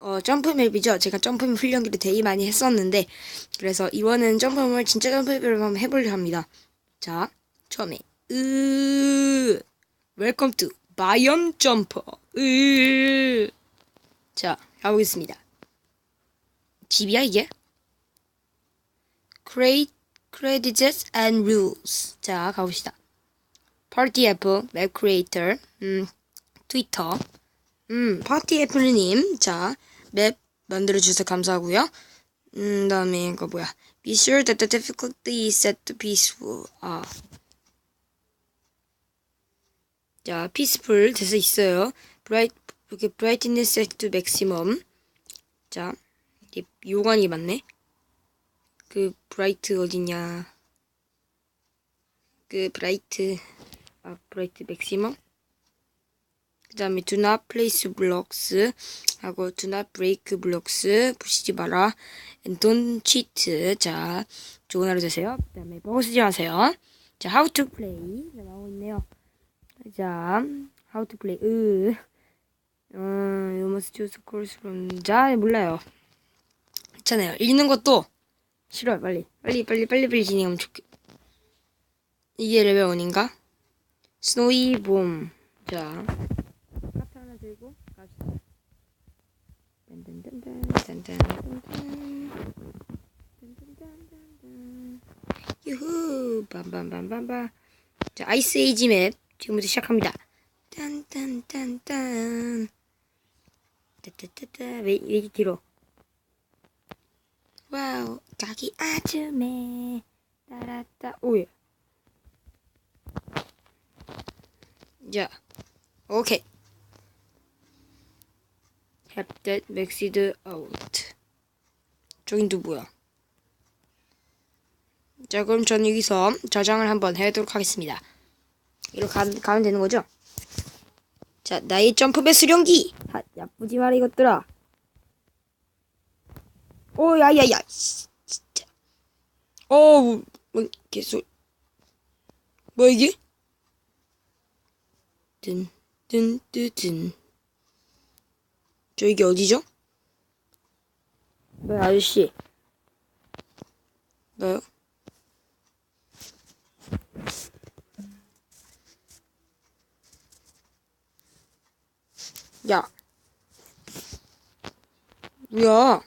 어, 점프맵이죠. 제가 점프맵 훈련기를 되게 많이 했었는데, 그래서 이번엔 점프맵을 진짜 점프맵을 한번 해보려 합니다. 자, 처음에, 으, 웰컴 투 바이옴 점퍼, 으. 자, 가보겠습니다. 집이야, 이게? Create, credits and rules. 자, 가봅시다. 파티 애플, 맵 크리에이터, 음, 트위터, 음, 파티 애플님, 자, 맵 만들어주셔서 감사하고요. 음, 다음에 이거 뭐야? Be sure that the difficulty is set to peaceful. 아. 자, peaceful 돼서 있어요. bright, 이렇게 brightness set to maximum. 자, 요관이 맞네. 그 bright 어디냐? 그 bright, 아, bright maximum. 그 다음에 do not place blocks 하고 do not break blocks 부시지 마라 and don't cheat 자 좋은 하루 되세요 그 다음에 버거 쓰지 마세요 자 how to play 자, 나오고 있네요 자 how to play 으 어, you must choose course from 자 몰라요 괜찮아요 읽는 것도 싫어요 빨리 빨리 빨리 빨리 빨리 진행하면 좋겠 이게 레벨 1인가 스노이 봄자 카트 하나 들고 갑시다. 딴딴딴딴, 딴딴딴딴, 딴딴딴딴딴. 유후 빰빰빰빰빰 자 아이스 에이지 맵. 지금부터 시작합니다. 딴딴딴딴 따따따따. 왜, 왜 길어? 와우 자기 아줌매. 따라따. 오예. 자 오케이 Have that maxed out. 저긴 또 뭐야? 자, 그럼 저는 여기서 저장을 한번 해보도록 하겠습니다. 이렇게 가, 가면 되는 거죠? 자, 나의 점프배 수령기! 아, 야쁘지 마라, 이것들아. 오, 야, 야, 야. 씨, 진짜. 어우, 뭔 개소. 뭐야, 이게? 든, 든, 든, 든. 저 이게 어디죠? 네 아저씨 나요? 야 뭐야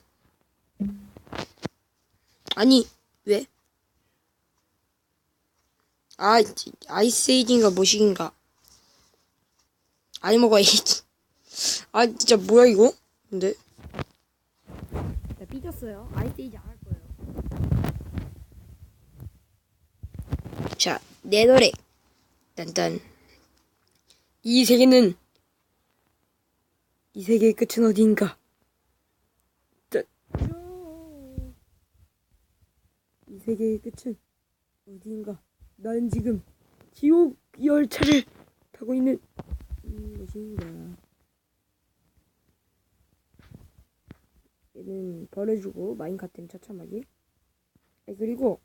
아니 왜? 아 아이스 에이징가 뭐시긴가 아니 먹어 에이징 아 진짜 뭐야 이거? 근데 나 삐졌어요. 아이스이지 안 할 거예요. 자, 내 노래. 딴딴. 이 세계는 이 세계의 끝은 어디인가? 짠. 이 세계의 끝은 어디인가? 난 지금 지옥 열차를 타고 있는 것인가? 얘는 버려주고 마인카트는 처참하게. 아, 그리고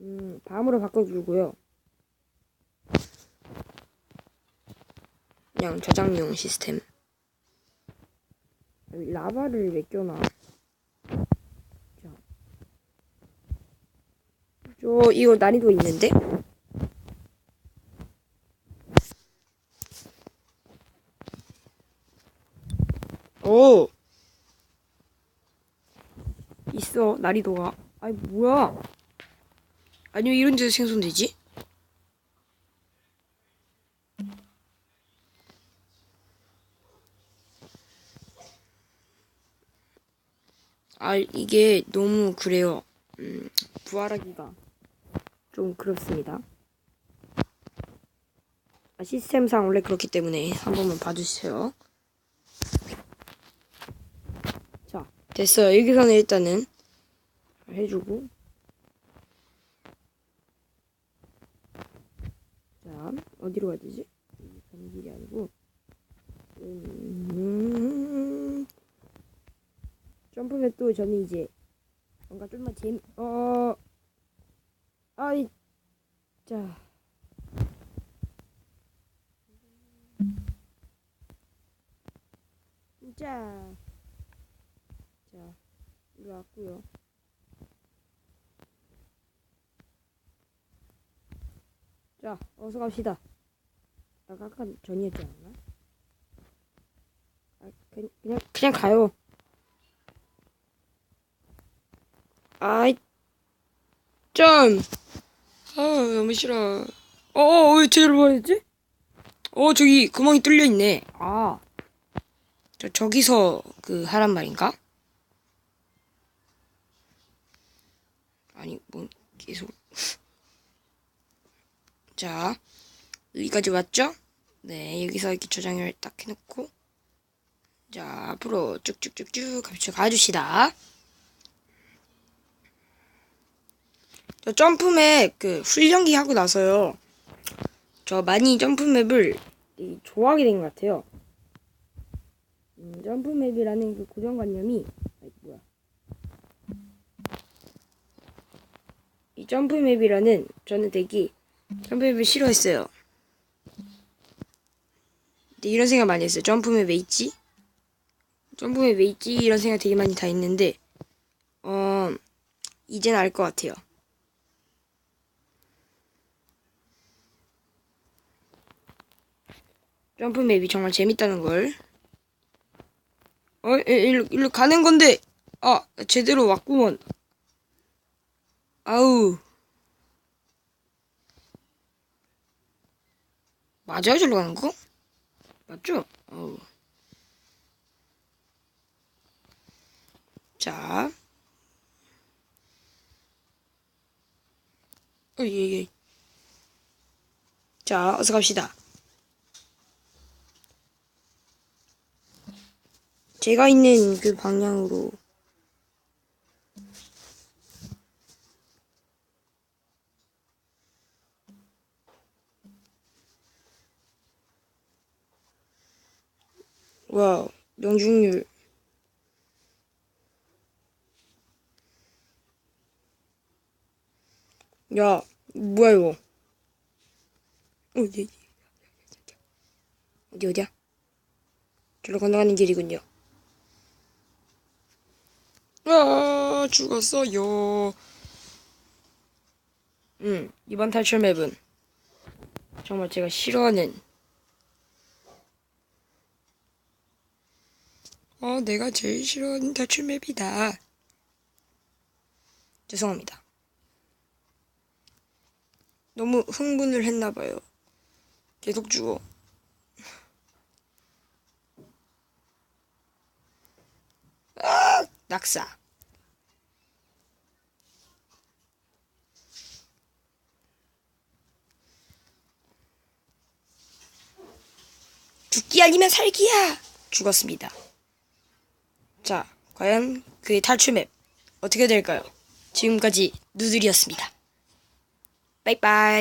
음, 밤으로 바꿔주고요. 그냥 저장용 시스템. 라바를 왜 껴놔. 자. 저 이거 난이도 있는데? 오 있어 난이도가. 아니 뭐야? 아니 왜 이런 데서 생성되지? 아 이게 너무 그래요. 음, 부활하기가 좀 그렇습니다. 아, 시스템상 원래 그렇기 때문에 한 번만 봐주세요 자 됐어요. 여기서는 일단은 해주고. 자 어디로 가야 되지? 가는 길이 아니고. 음, 점프맨 또 저는 이제 뭔가 좀만 재미 어. 아이 자. 자. 왔고요. 자, 어서 갑시다. 아까 아까 전이었지 않나? 아, 그냥, 그냥, 그냥 가요. 아이, 짠! 아, 너무 싫어. 어, 어, 왜 제대로 말했지? 어, 저기 구멍이 뚫려 있네. 아, 저, 저기서 그 하란 말인가? 아니, 뭐, 계속. 자, 여기까지 왔죠? 네, 여기서 이렇게 저장을 딱 해놓고. 자, 앞으로 쭉쭉쭉쭉 갑시다. 가주시다. 저 점프맵 그 훈련기 하고 나서요. 저 많이 점프맵을 이, 좋아하게 된 것 같아요. 음, 점프맵이라는 그 고정관념이 아이, 뭐야? 이 점프맵이라는 저는 되게 점프맵을 싫어했어요. 근데 이런 생각 많이 했어요. 점프맵 왜 있지? 점프맵 왜 있지? 이런 생각 되게 많이 다 했는데 어 이제는 알것 같아요. 점프맵이 정말 재밌다는 걸. 어, 이- 일로, 일로 가는 건데, 아, 제대로 왔구먼. 아우. 맞아요, 저로 가는 거? 맞죠? 어우. 자. 어, 예, 예. 자, 어서 갑시다. 제가 있는 그 방향으로 와우 명중률. 야 뭐야 이거? 어디 어디 어디야? 저로 건너가는 길이군요. 아, 죽었어요. 음, 이번 탈출 맵은 정말 제가 싫어하는 어, 내가 제일 싫어하는 탈출 맵이다. 죄송합니다. 너무 흥분을 했나봐요. 계속 죽어. 아, 낙사. 죽기 아니면 살기야! 죽었습니다. 자, 과연 그의 탈출 맵 어떻게 될까요? 지금까지 누들이었습니다. 빠이빠이.